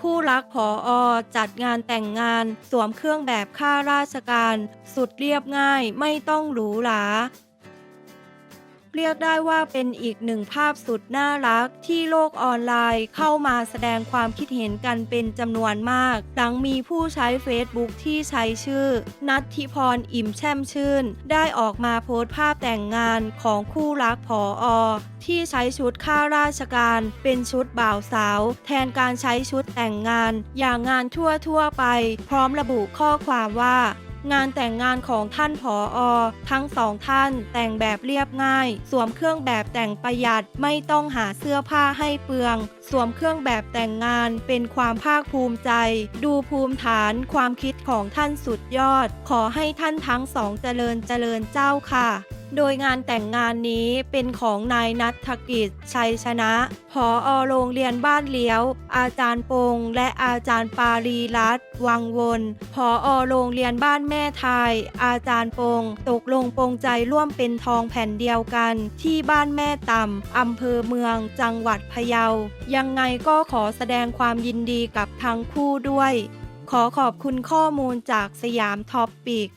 คู่รักผออจัดงานแต่งงาน สวมเครื่องแบบข้าราชการ สุดเรียบง่ายไม่ต้องหรูหรา เรียกได้ว่าเป็นอีกหนึ่งภาพสุดน่ารัก ที่โลกออนไลน์เข้ามาแสดงความคิดเห็นกันเป็นจำนวนมาก หลังมีผู้ใช้ Facebook ที่ใช้ชื่อ นัทธิพรอิ่มแช่มชื่น ได้ออกมาโพสต์ภาพแต่งงานของคู่รักผออที่ใช้ชุดข้าราชการ เป็นชุดบ่าวสาว แทนการใช้ชุดแต่งงาน อย่างงานทั่วทั่วๆไป พร้อมระบุข้อความว่า งานแต่งงานของท่านผออทั้งสองท่านแต่งแบบเรียบง่าย สวมเครื่องแบบแต่งประหยัดไม่ต้องหาเสื้อผ้าให้เปลือง สวมเครื่องแบบแต่งงานเป็นความภาคภูมิใจ ดูภูมิฐานความคิดของท่านสุดยอด ขอให้ท่านทั้งสองเจริญเจริญเจ้าค่ะ โดยงานแต่งงานนี้เป็นของนายนัทกิจชัยชนะผออโรงเรียนบ้านเลี้ยว อาจารย์ปง และอาจารย์ปารีรัตน์วังวนผออโรงเรียนบ้านแม่ไทย อาจารย์ปง ตกลงปงใจร่วมเป็นทองแผ่นเดียวกัน ที่บ้านแม่ต่ำอำเภอเมืองจังหวัดพะเยา ยังไงก็ขอแสดงความยินดีกับทั้งคู่ด้วย ขอขอบคุณข้อมูลจากสยามท็อปปิก